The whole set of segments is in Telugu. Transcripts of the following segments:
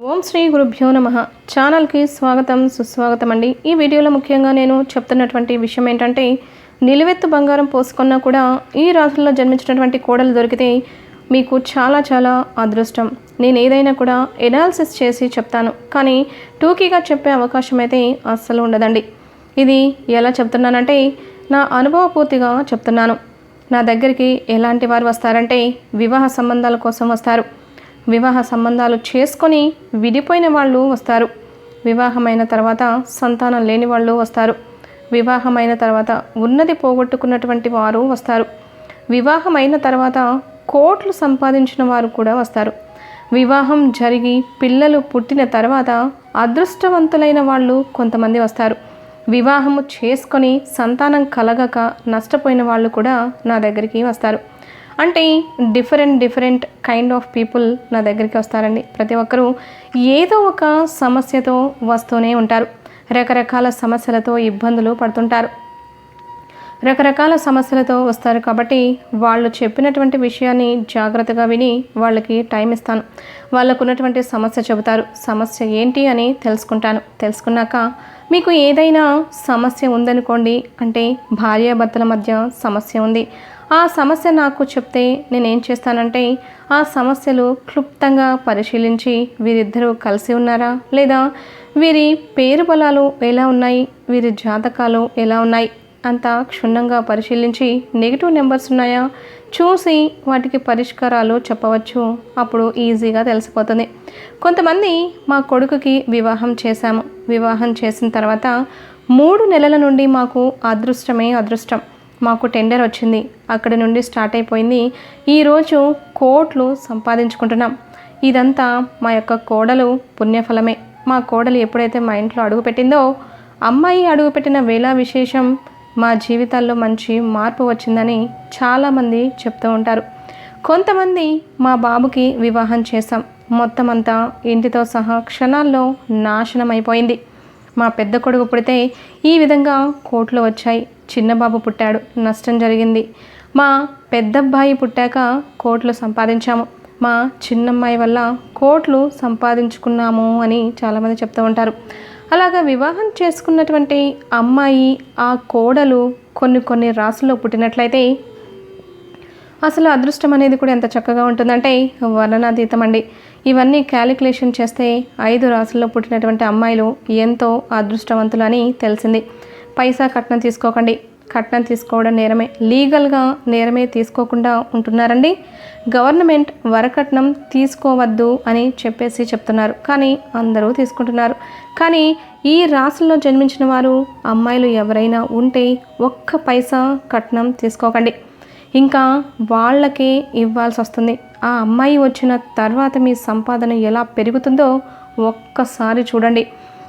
ఓం శ్రీ గురుభ్యో నమ. ఛానల్కి స్వాగతం సుస్వాగతం అండి ఈ వీడియోలో ముఖ్యంగా నేను చెప్తున్నటువంటి విషయం ఏంటంటే నిలువెత్తు బంగారం పోసుకున్నా కూడా ఈ రాశుల్లో జన్మించినటువంటి కోడలు దొరికితే మీకు చాలా చాలా అదృష్టం. నేను ఏదైనా కూడా ఎనాలిసిస్ చేసి చెప్తాను. కానీ టూకీగా చెప్పే అవకాశం అయితే అస్సలు ఉండదండి. ఇది ఎలా చెప్తున్నానంటే నా అనుభవపూర్తిగా చెప్తున్నాను. నా దగ్గరికి ఎలాంటి వారు వస్తారంటే వివాహ సంబంధాల కోసం వస్తారు. వివాహ సంబంధాలు చేసుకొని విడిపోయిన వాళ్ళు వస్తారు. వివాహమైన తర్వాత సంతానం లేని వాళ్ళు వస్తారు. వివాహమైన తర్వాత ఉన్నది పోగొట్టుకున్నటువంటి వారు వస్తారు. వివాహమైన తర్వాత కోట్లు సంపాదించిన వారు కూడా వస్తారు. వివాహం జరిగి పిల్లలు పుట్టిన తర్వాత అదృష్టవంతులైన వాళ్ళు కొంతమంది వస్తారు. వివాహము చేసుకొని సంతానం కలగక నష్టపోయిన వాళ్ళు కూడా నా దగ్గరికి వస్తారు. అంటే different different kind of people నా దగ్గరికి వస్తారండి. ప్రతి ఒక్కరూ ఏదో ఒక సమస్యతో వస్తూనే ఉంటారు. రకరకాల సమస్యలతో ఇబ్బందులు పడుతుంటారు. రకరకాల సమస్యలతో వస్తారు కాబట్టి వాళ్ళు చెప్పినటువంటి విషయాన్ని జాగ్రత్తగా విని వాళ్ళకి టైం ఇస్తాను. వాళ్ళకున్నటువంటి సమస్య చెబుతారు. సమస్య ఏంటి అని తెలుసుకుంటాను. తెలుసుకున్నాక మీకు ఏదైనా సమస్య ఉందనుకోండి అంటే భార్యాభర్తల మధ్య సమస్య ఉంది. ఆ సమస్య నాకు చెప్తే నేనేం చేస్తానంటే ఆ సమస్యలు క్లుప్తంగా పరిశీలించి వీరిద్దరూ కలిసి ఉన్నారా? లేదా వీరి పేరు బలాలు ఎలా ఉన్నాయి? వీరి జాతకాలు ఎలా ఉన్నాయి? అంతా క్షుణ్ణంగా పరిశీలించి నెగిటివ్ నెంబర్స్ ఉన్నాయా? చూసి వాటికి పరిష్కారాలు చెప్పవచ్చు. అప్పుడు ఈజీగా తెలిసిపోతుంది. కొంతమంది మా కొడుకుకి వివాహం చేశాము. వివాహం చేసిన తర్వాత మూడు నెలల నుండి మాకు అదృష్టమే అదృష్టం. మాకు టెండర్ వచ్చింది. అక్కడి నుండి స్టార్ట్ అయిపోయింది. ఈరోజు కోట్లు సంపాదించుకుంటున్నాం. ఇదంతా మా యొక్క కోడలు పుణ్యఫలమే. మా కోడలు ఎప్పుడైతే మా ఇంట్లో అడుగుపెట్టిందో అమ్మాయి అడుగుపెట్టిన వేళ విశేషం మా జీవితాల్లో మంచి మార్పు వచ్చిందని చాలామంది చెప్తూ ఉంటారు. కొంతమంది మా బాబుకి వివాహం చేశాం. మొత్తం అంతా ఇంటితో సహా క్షణాల్లో నాశనం అయిపోయింది మా పెద్ద కొడుకు పుడితే ఈ విధంగా కోట్లు వచ్చాయి. చిన్న బాబు పుట్టాడు. నష్టం జరిగింది. మా పెద్దబ్బాయి పుట్టాక కోట్లు సంపాదించాము. మా చిన్నమ్మాయి వల్ల కోట్లు సంపాదించుకున్నాము అని చాలామంది చెప్తూ ఉంటారు. అలాగా వివాహం చేసుకున్నటువంటి అమ్మాయి ఆ కోడలు కొన్ని కొన్ని రాసుల్లో పుట్టినట్లయితే అసలు అదృష్టం అనేది కూడా ఎంత చక్కగా ఉంటుందంటే వర్ణనాతీతం అండి ఇవన్నీ క్యాలిక్యులేషన్ చేస్తే ఐదు రాసుల్లో పుట్టినటువంటి అమ్మాయిలు ఎంతో అదృష్టవంతులు అని తెలిసింది. పైసా కట్నం తీసుకోకండి. కట్నం తీసుకోవడం నేరమే. లీగల్గా నేరమే తీసుకోకుండా ఉంటున్నారండి. గవర్నమెంట్ వరకట్నం తీసుకోవద్దు అని చెప్పేసి చెప్తున్నారు. కానీ అందరూ తీసుకుంటున్నారు. కానీ ఈ రాసుల్లో జన్మించిన వారు అమ్మాయిలు ఎవరైనా ఉంటే ఒక్క పైసా కట్నం తీసుకోకండి. ఇంకా వాళ్ళకే ఇవ్వాల్సి వస్తుంది ఆ అమ్మాయి వచ్చిన తర్వాత మీ సంపాదన ఎలా పెరుగుతుందో ఒక్కసారి చూడండి.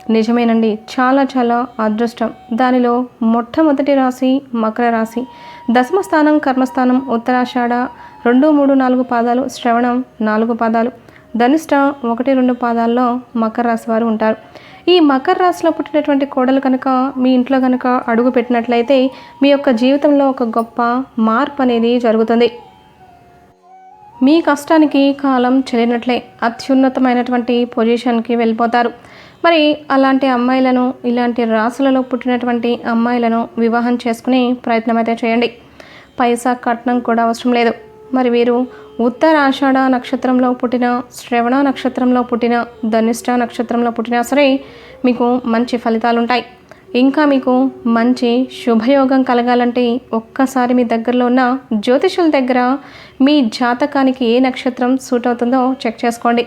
నిజమేనండి. చాలా చాలా అదృష్టం. దానిలో మొట్టమొదటి రాశి మకర రాశి. దశమ స్థానం కర్మస్థానం ఉత్తరాషాఢ రెండు మూడు నాలుగు పాదాలు శ్రవణం నాలుగు పాదాలు. ధనిష్ట ఒకటి రెండు పాదాల్లో మకర రాశి వారు ఉంటారు. ఈ మకర రాశిలో పుట్టినటువంటి కోడలు కనుక మీ ఇంట్లో కనుక అడుగు పెట్టినట్లయితే మీ యొక్క జీవితంలో ఒక గొప్ప మార్పు అనేది జరుగుతుంది. మీ కష్టానికి కాలం చెల్లినట్లే. అత్యున్నతమైనటువంటి పొజిషన్కి వెళ్ళిపోతారు. మరి అలాంటి అమ్మాయిలను ఇలాంటి రాసులలో పుట్టినటువంటి అమ్మాయిలను వివాహం చేసుకునే ప్రయత్నం అయితే చేయండి. పైసా కట్నం కూడా అవసరం లేదు. మరి వీరు ఉత్తర ఆషాఢ నక్షత్రంలో పుట్టిన శ్రవణ నక్షత్రంలో పుట్టిన ధనిష్ట నక్షత్రంలో పుట్టినా సరే మీకు మంచి ఫలితాలు ఉంటాయి ఇంకా మీకు మంచి శుభయోగం కలగాలంటే ఒక్కసారి మీ దగ్గరలో ఉన్న జ్యోతిషుల దగ్గర మీ జాతకానికి ఏ నక్షత్రం సూట్ అవుతుందో చెక్ చేసుకోండి.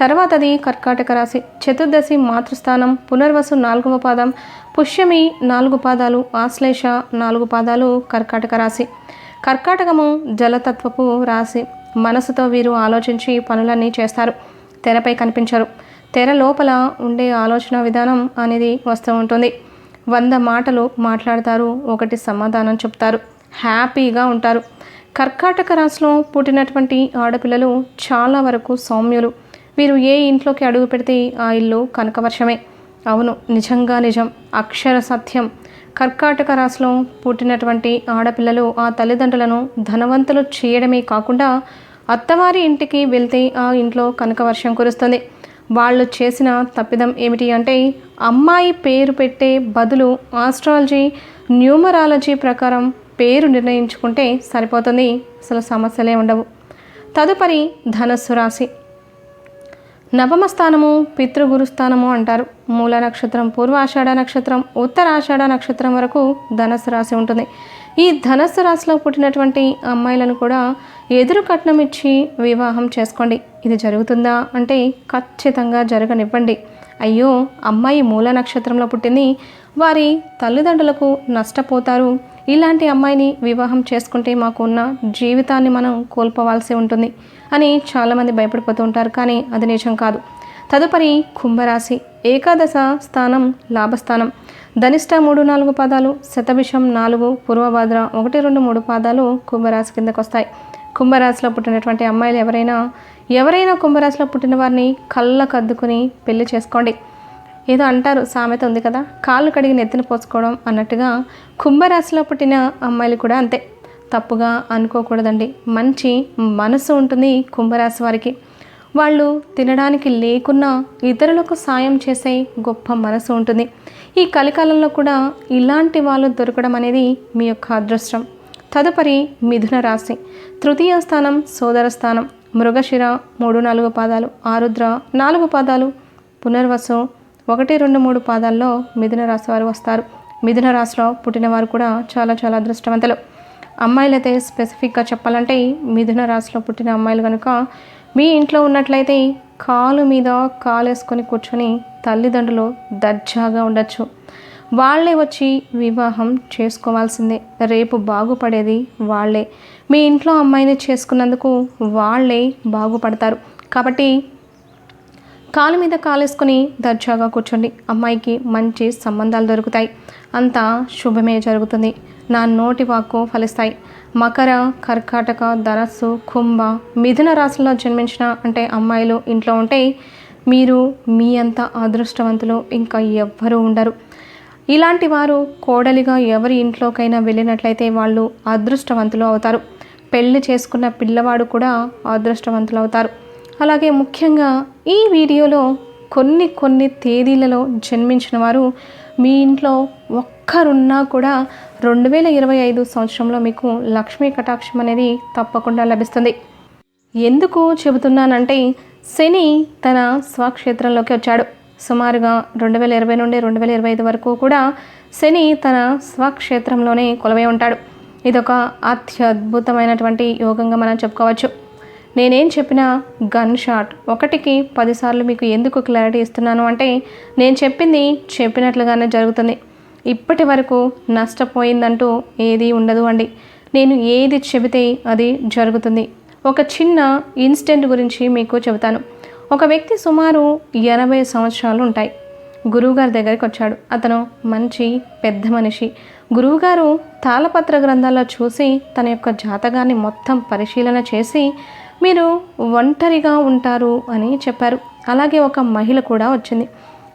తర్వాతది కర్కాటక రాశి. చతుర్దశి మాతృస్థానం పునర్వసు నాలుగవ పాదం పుష్యమి నాలుగు పాదాలు ఆశ్లేష నాలుగు పాదాలు కర్కాటక రాశి. కర్కాటకము జలతత్వపు రాశి. మనసుతో వీరు ఆలోచించి పనులన్నీ చేస్తారు. తెరపై కనిపించరు. తెర లోపల ఉండే ఆలోచన విధానం అనేది వస్తూ ఉంటుంది. వంద మాటలు మాట్లాడతారు ఒకటి సమాధానం చెప్తారు. హ్యాపీగా ఉంటారు. కర్కాటక రాశిలో పుట్టినటువంటి ఆడపిల్లలు చాలా వరకు సౌమ్యులు. వీరు ఏ ఇంట్లోకి అడుగు పెడితే ఆ ఇల్లు కనకవర్షమే. అవును నిజంగా నిజం. అక్షర సత్యం. కర్కాటక రాశిలో పుట్టినటువంటి ఆడపిల్లలు ఆ తల్లిదండ్రులను ధనవంతులు చేయడమే కాకుండా అత్తవారి ఇంటికి వెళ్తే ఆ ఇంట్లో కనక వర్షం కురుస్తుంది. వాళ్ళు చేసిన తప్పిదం ఏమిటి అంటే అమ్మాయి పేరు పెట్టే బదులు ఆస్ట్రాలజీ న్యూమరాలజీ ప్రకారం పేరు నిర్ణయించుకుంటే సరిపోతుంది. అసలు సమస్యలే ఉండవు. తదుపరి ధనస్సు రాశి. నవమ స్థానము పితృగురు స్థానము అంటారు. మూల నక్షత్రం పూర్వాషాఢ నక్షత్రం ఉత్తరాషాఢ నక్షత్రం వరకు ధనస్సు రాశి ఉంటుంది. ఈ ధనస్సు రాశిలో పుట్టినటువంటి అమ్మాయిలను కూడా ఎదురు కట్నం ఇచ్చి వివాహం చేసుకోండి. ఇది జరుగుతుందా అంటే ఖచ్చితంగా జరగనివ్వండి. అయ్యో అమ్మాయి మూల నక్షత్రంలో పుట్టింది. వారి తల్లిదండ్రులకు నష్టపోతారు. ఇలాంటి అమ్మాయిని వివాహం చేసుకుంటే మాకున్న జీవితాన్ని మనం కోల్పోవాల్సి ఉంటుంది అని చాలామంది భయపడిపోతూ ఉంటారు కానీ అది నిజం కాదు. తదుపరి కుంభరాశి. ఏకాదశ స్థానం లాభస్థానం. ధనిష్ట మూడు నాలుగు పాదాలు శతభిషం నాలుగు పూర్వభద్ర ఒకటి రెండు మూడు పాదాలు కుంభరాశి కిందకు వస్తాయి కుంభరాశిలో పుట్టినటువంటి అమ్మాయిలు ఎవరైనా ఎవరైనా కుంభరాశిలో పుట్టిన వారిని కళ్ళకు అద్దుకుని పెళ్ళి చేసుకోండి. ఏదో అంటారు సామెత ఉంది కదా. కాళ్ళు కడిగి నెత్తిన పోసుకోవడం అన్నట్టుగా కుంభరాశిలో పుట్టిన అమ్మాయిలు కూడా అంతే. తప్పుగా అనుకోకూడదండి. మంచి మనసు ఉంటుంది కుంభరాశి వారికి. వాళ్ళు తినడానికి లేకున్నా ఇతరులకు సాయం చేసే గొప్ప మనసు ఉంటుంది. ఈ కలికాలంలో కూడా ఇలాంటి వాళ్ళు దొరకడం అనేది మీ యొక్క అదృష్టం. తదుపరి మిథున రాశి. తృతీయ స్థానం సోదర స్థానం. మృగశిర మూడు నాలుగు పాదాలు. ఆరుద్ర నాలుగు పాదాలు. పునర్వసు ఒకటి రెండు మూడు పాదాల్లో మిథున రాశి వారు వస్తారు. మిథున రాశిలో పుట్టిన వారు కూడా చాలా చాలా అదృష్టవంతులు. అమ్మాయిలైతే స్పెసిఫిక్గా చెప్పాలంటే మిథున రాశిలో పుట్టిన అమ్మాయిలు కనుక మీ ఇంట్లో ఉన్నట్లయితే కాలు మీద కాలేసుకొని కూర్చొని తల్లిదండ్రులు దర్జాగా ఉండొచ్చు. వాళ్ళే వచ్చి వివాహం చేసుకోవాల్సిందే. రేపు బాగుపడేది వాళ్ళే. మీ ఇంట్లో అమ్మాయిని చేసుకున్నందుకు వాళ్ళే బాగుపడతారు. కాబట్టి కాలు మీద కాలేసుకుని దర్జాగా కూర్చోండి. అమ్మాయికి మంచి సంబంధాలు దొరుకుతాయి. అంతా శుభమే జరుగుతుంది. నా నోటి వాక్కు ఫలిస్తాయి. మకర కర్కాటక ధనస్సు కుంభ మిథున రాశుల్లో జన్మించిన అంటే అమ్మాయిలు ఇంట్లో ఉంటే మీరు మీ అంత అదృష్టవంతులు ఇంకా ఎవ్వరూ ఉండరు. ఇలాంటి వారు కోడలిగా ఎవరి ఇంట్లోకైనా వెళ్ళినట్లయితే వాళ్ళు అదృష్టవంతులు అవుతారు. పెళ్ళి చేసుకున్న పిల్లవాడు కూడా అదృష్టవంతులు అవుతారు. అలాగే ముఖ్యంగా ఈ వీడియోలో కొన్ని కొన్ని తేదీలలో జన్మించిన వారు మీ ఇంట్లో ఒక్కరున్నా కూడా రెండు వేల ఇరవై ఐదు సంవత్సరంలో మీకు లక్ష్మీ కటాక్షం అనేది తప్పకుండా లభిస్తుంది. ఎందుకు చెబుతున్నానంటే శని తన స్వక్షేత్రంలోకి వచ్చాడు. సుమారుగా రెండు వేల ఇరవై నుండి రెండు వేల ఇరవై ఐదు వరకు కూడా శని తన స్వక్షేత్రంలోనే కొలవై ఉంటాడు. ఇదొక అత్యద్భుతమైనటువంటి యోగంగా మనం చెప్పుకోవచ్చు. నేనేం చెప్పినా గన్ షాట్. ఒకటికి పదిసార్లు మీకు ఎందుకు క్లారిటీ ఇస్తున్నాను అంటే నేను చెప్పింది చెప్పినట్లుగానే జరుగుతుంది. ఇప్పటి వరకు నష్టపోయిందంటూ ఏది ఉండదు అండి. నేను ఏది చెబితే అది జరుగుతుంది. ఒక చిన్న ఇన్సిడెంట్ గురించి మీకు చెబుతాను. ఒక వ్యక్తి సుమారు ఎనభై సంవత్సరాలు ఉంటాయి. గురువుగారి దగ్గరికి వచ్చాడు. అతను మంచి పెద్ద మనిషి. గురువుగారు తాళపత్ర గ్రంథాల్లో చూసి తన యొక్క జాతకాన్ని మొత్తం పరిశీలన చేసి మీరు ఒంటరిగా ఉంటారు అని చెప్పారు. అలాగే ఒక మహిళ కూడా వచ్చింది.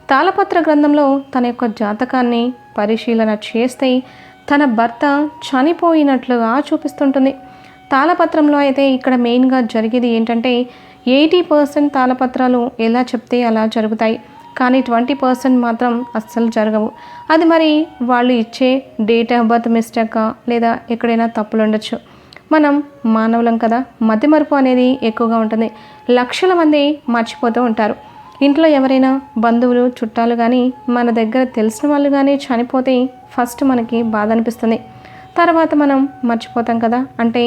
తాళపత్ర గ్రంథంలో తన యొక్క జాతకాన్ని పరిశీలన చేస్తే తన భర్త చనిపోయినట్లుగా చూపిస్తుంటుంది. తాళపత్రంలో అయితే ఇక్కడ మెయిన్గా జరిగేది ఏంటంటే ఎయిటీ పర్సెంట్ తాళపత్రాలు ఎలా చెప్తే అలా జరుగుతాయి. కానీ ట్వంటీ పర్సెంట్ మాత్రం అస్సలు జరగవు. అది మరి వాళ్ళు ఇచ్చే డేట్ ఆఫ్ బర్త్ మిస్టేకా లేదా ఎక్కడైనా తప్పులు ఉండొచ్చు మనం మానవులం కదా మతిమరుపు అనేది ఎక్కువగా ఉంటుంది. లక్షల మంది మర్చిపోతూ ఉంటారు. ఇంట్లో ఎవరైనా బంధువులు చుట్టాలు కానీ మన దగ్గర తెలిసిన వాళ్ళు కానీ చనిపోతే ఫస్ట్ మనకి బాధ అనిపిస్తుంది. తర్వాత మనం మర్చిపోతాం కదా అంటే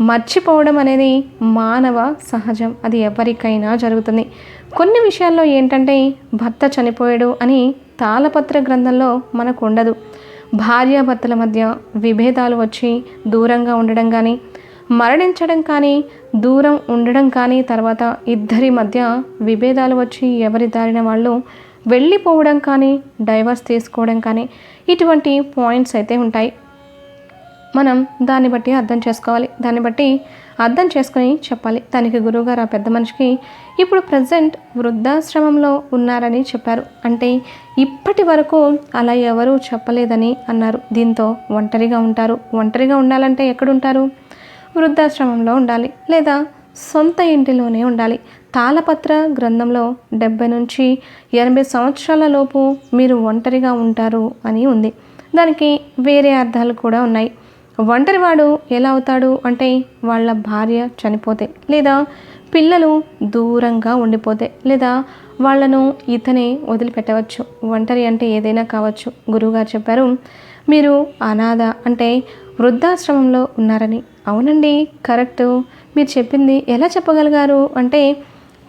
మర్చిపోవడం అనేది మానవ సహజం. అది ఎవరికైనా జరుగుతుంది. కొన్ని విషయాల్లో ఏంటంటే భర్త చనిపోయాడు అని తాళపత్ర గ్రంథంలో మనకు ఉండదు. భార్యాభర్తల మధ్య విభేదాలు వచ్చి దూరంగా ఉండడం కానీ మరణించడం కానీ దూరం ఉండడం కానీ తర్వాత ఇద్దరి మధ్య విభేదాలు వచ్చి ఎవరి దారిన వాళ్ళు వెళ్ళిపోవడం కానీ డైవర్స్ తీసుకోవడం కానీ ఇటువంటి పాయింట్స్ అయితే ఉంటాయి. మనం దాన్ని బట్టి అర్థం చేసుకోవాలి. దాన్ని బట్టి అర్థం చేసుకొని చెప్పాలి. దానికి గురువుగారు ఆ పెద్ద మనిషికి ఇప్పుడు ప్రజెంట్ వృద్ధాశ్రమంలో ఉన్నారని చెప్పారు. అంటే ఇప్పటి వరకు అలా ఎవరూ చెప్పలేదని అన్నారు. దీంతో ఒంటరిగా ఉంటారు. ఒంటరిగా ఉండాలంటే ఎక్కడుంటారు? వృద్ధాశ్రమంలో ఉండాలి లేదా సొంత ఇంటిలోనే ఉండాలి. తాళపత్ర గ్రంథంలో డెబ్బై నుంచి ఎనభై సంవత్సరాల లోపు మీరు ఒంటరిగా ఉంటారు అని ఉంది. దానికి వేరే అర్థాలు కూడా ఉన్నాయి. ఒంటరివాడు ఎలా అవుతాడు అంటే వాళ్ళ భార్య చనిపోతే లేదా పిల్లలు దూరంగా ఉండిపోతే లేదా వాళ్ళను ఇతనే వదిలిపెట్టవచ్చు. ఒంటరి అంటే ఏదైనా కావచ్చు. గురువుగారు చెప్పారు మీరు అనాథ అంటే వృద్ధాశ్రమంలో ఉన్నారని. అవునండి కరెక్ట్. మీరు చెప్పింది ఎలా చెప్పగలిగారు అంటే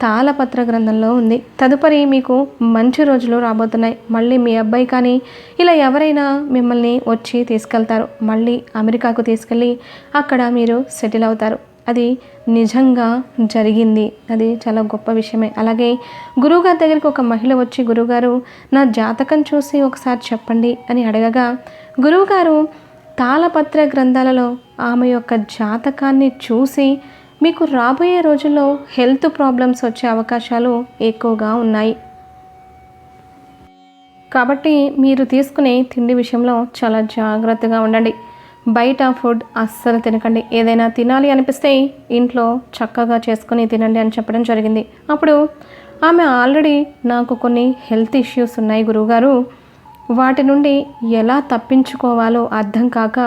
తాళపత్ర గ్రంథంలో ఉంది. తదుపరి మీకు మంచి రోజులు రాబోతున్నాయి. మళ్ళీ మీ అబ్బాయి కానీ ఇలా ఎవరైనా మిమ్మల్ని వచ్చి తీసుకెళ్తారు. మళ్ళీ అమెరికాకు తీసుకెళ్ళి అక్కడ మీరు సెటిల్ అవుతారు. అది నిజంగా జరిగింది. అది చాలా గొప్ప విషయమే. అలాగే గురువుగారి దగ్గరికి ఒక మహిళ వచ్చి గురువుగారు నా జాతకం చూసి ఒకసారి చెప్పండి అని అడగగా గురువుగారు తాళపత్ర గ్రంథాలలో ఆమె యొక్క జాతకాన్ని చూసి మీకు రాబోయే రోజుల్లో హెల్త్ ప్రాబ్లమ్స్ వచ్చే అవకాశాలు ఎక్కువగా ఉన్నాయి. కాబట్టి మీరు తీసుకునే తిండి విషయంలో చాలా జాగ్రత్తగా ఉండండి. బయట ఫుడ్ అస్సలు తినకండి. ఏదైనా తినాలి అనిపిస్తే ఇంట్లో చక్కగా చేసుకుని తినండి అని చెప్పడం జరిగింది. అప్పుడు ఆమె ఆల్రెడీ నాకు కొన్ని హెల్త్ ఇష్యూస్ ఉన్నాయి గురువుగారు. వాటి నుండి ఎలా తప్పించుకోవాలో అర్థం కాక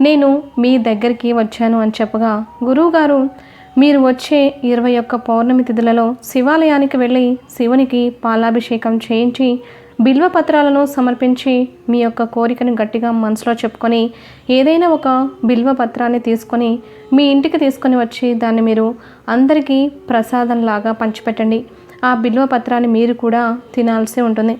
నేను మీ దగ్గరికి వచ్చాను అని చెప్పగా గురువుగారు మీరు వచ్చే ఇరవై ఒక్క పౌర్ణమి తిథులలో శివాలయానికి వెళ్ళి శివునికి పాలాభిషేకం చేయించి బిల్వ పత్రాలను సమర్పించి మీ యొక్క కోరికను గట్టిగా మనసులో చెప్పుకొని ఏదైనా ఒక బిల్వ పత్రాన్ని తీసుకొని మీ ఇంటికి తీసుకొని వచ్చి దాన్ని మీరు అందరికీ ప్రసాదంలాగా పంచిపెట్టండి. ఆ బిల్వ పత్రాన్ని మీరు కూడా తినాల్సి ఉంటుంది.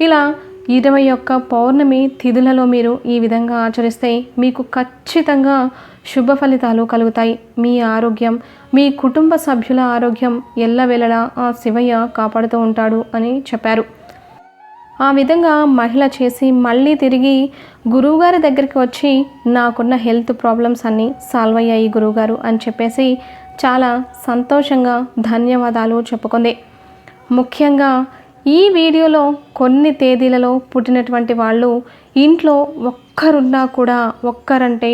ఇలా ఇరవై ఒక్క పౌర్ణమి తిథులలో మీరు ఈ విధంగా ఆచరిస్తే మీకు ఖచ్చితంగా శుభ ఫలితాలు కలుగుతాయి. మీ ఆరోగ్యం మీ కుటుంబ సభ్యుల ఆరోగ్యం ఎల్లవేళలా ఆ శివయ్య కాపాడుతూ ఉంటాడు అని చెప్పారు. ఆ విధంగా మహిళ చేసి మళ్ళీ తిరిగి గురువుగారి దగ్గరికి వచ్చి నాకున్న హెల్త్ ప్రాబ్లమ్స్ అన్నీ సాల్వ్ అయ్యాయి గురువుగారు అని చెప్పేసి చాలా సంతోషంగా ధన్యవాదాలు చెప్పుకుంది. ముఖ్యంగా ఈ వీడియోలో కొన్ని తేదీలలో పుట్టినటువంటి వాళ్ళు ఇంట్లో ఒక్కరున్నా కూడా ఒక్కరంటే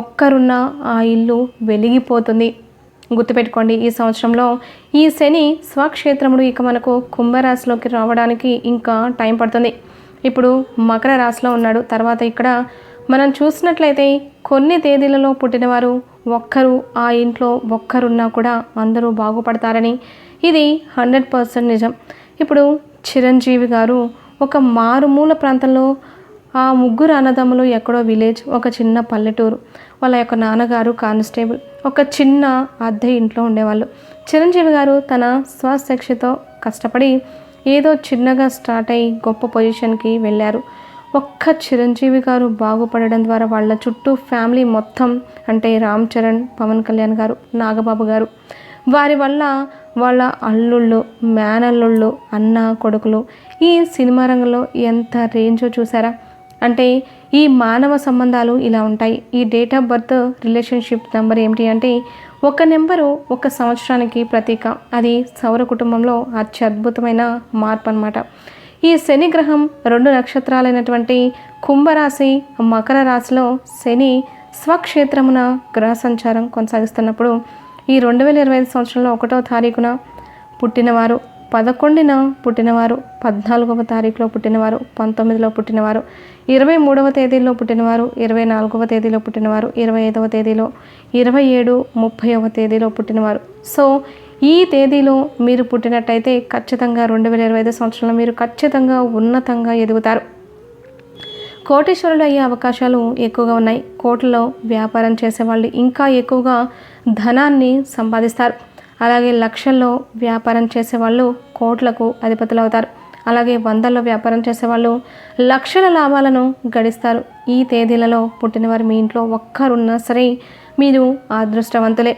ఒక్కరున్న ఆ ఇల్లు వెలిగిపోతుంది. గుర్తుపెట్టుకోండి ఈ సంవత్సరంలో ఈ శని స్వక్షేత్రముడు ఇక మనకు కుంభరాశిలోకి రావడానికి ఇంకా టైం పడుతుంది. ఇప్పుడు మకర రాశిలో ఉన్నాడు. తర్వాత ఇక్కడ మనం చూసినట్లయితే కొన్ని తేదీలలో పుట్టినవారు ఒక్కరు ఆ ఇంట్లో ఒక్కరున్నా కూడా అందరూ బాగుపడతారని. ఇది హండ్రెడ్ పర్సెంట్ నిజం. ఇప్పుడు చిరంజీవి గారు ఒక మారుమూల ప్రాంతంలో ఆ ముగ్గురు అన్నదమ్ములు ఎక్కడో విలేజ్ ఒక చిన్న పల్లెటూరు. వాళ్ళ యొక్క నాన్నగారు కానిస్టేబుల్. ఒక చిన్న అద్దె ఇంట్లో ఉండేవాళ్ళు. చిరంజీవి గారు తన స్వశిక్షతో కష్టపడి ఏదో చిన్నగా స్టార్ట్ అయ్యి గొప్ప పొజిషన్కి వెళ్ళారు. ఒక్క చిరంజీవి గారు బాగుపడడం ద్వారా వాళ్ళ చుట్టూ ఫ్యామిలీ మొత్తం అంటే రామ్ చరణ్ పవన్ కళ్యాణ్ గారు నాగబాబు గారు. వారి వల్ల వాళ్ళ అల్లుళ్ళు మేనల్లుళ్ళు అన్న కొడుకులు ఈ సినిమా రంగంలో ఎంత రేంజో చూసారా? అంటే ఈ మానవ సంబంధాలు ఇలా ఉంటాయి. ఈ date of birth relationship number ఏమిటి అంటే ఒక నెంబరు ఒక సంవత్సరానికి ప్రతీక. అది సౌర కుటుంబంలో అత్యద్భుతమైన మార్పు అనమాట ఈ శని గ్రహం రెండు నక్షత్రాలైనటువంటి కుంభరాశి మకర రాశిలో శని స్వక్షేత్రమున గ్రహ సంచారం కొనసాగిస్తున్నప్పుడు ఈ రెండు వేల ఇరవై ఐదు సంవత్సరంలో ఒకటో తారీఖున పుట్టినవారు. పదకొండున పుట్టినవారు పద్నాలుగవ తారీఖులో పుట్టినవారు పంతొమ్మిదిలో పుట్టినవారు ఇరవై మూడవ తేదీలో పుట్టినవారు ఇరవై నాలుగవ తేదీలో పుట్టినవారు ఇరవై ఐదవ తేదీలో ఇరవై ఏడు ముప్పైవ తేదీలో పుట్టినవారు. సో ఈ తేదీలో మీరు పుట్టినట్టయితే ఖచ్చితంగా రెండు వేల ఇరవై ఐదు సంవత్సరంలో మీరు ఖచ్చితంగా ఉన్నతంగా ఎదుగుతారు. కోటీశ్వరులు అయ్యే అవకాశాలు ఎక్కువగా ఉన్నాయి. కోట్లలో వ్యాపారం చేసేవాళ్ళు ఇంకా ఎక్కువగా ధనాన్ని సంపాదిస్తారు. అలాగే లక్షల్లో వ్యాపారం చేసేవాళ్ళు కోట్లకు అధిపతులు అవుతారు అలాగే వందల్లో వ్యాపారం చేసేవాళ్ళు లక్షల లాభాలను గడిస్తారు. ఈ తేదీలలో పుట్టినవారు మీ ఇంట్లో ఒక్కరున్నా సరే మీరు అదృష్టవంతులే.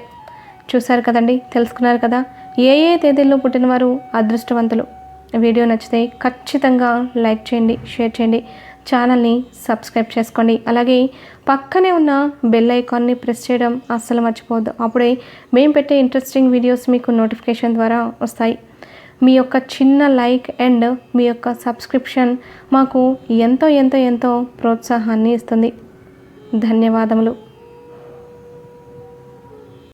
చూశారు కదండి తెలుసుకున్నారు కదా? ఏ ఏ తేదీల్లో పుట్టినవారు అదృష్టవంతులు? వీడియో నచ్చితే ఖచ్చితంగా లైక్ చేయండి షేర్ చేయండి. ఛానల్ని సబ్స్క్రైబ్ చేసుకోండి. అలాగే పక్కనే ఉన్న బెల్ ఐకాన్ని ప్రెస్ చేయడం అస్సలు మర్చిపోవద్దు. అప్పుడే మేము పెట్టే ఇంట్రెస్టింగ్ వీడియోస్ మీకు నోటిఫికేషన్ ద్వారా వస్తాయి. మీ యొక్క చిన్న లైక్ అండ్ మీ యొక్క సబ్స్క్రిప్షన్ మాకు ఎంతో ఎంతో ఎంతో ప్రోత్సాహాన్ని ఇస్తుంది. ధన్యవాదములు.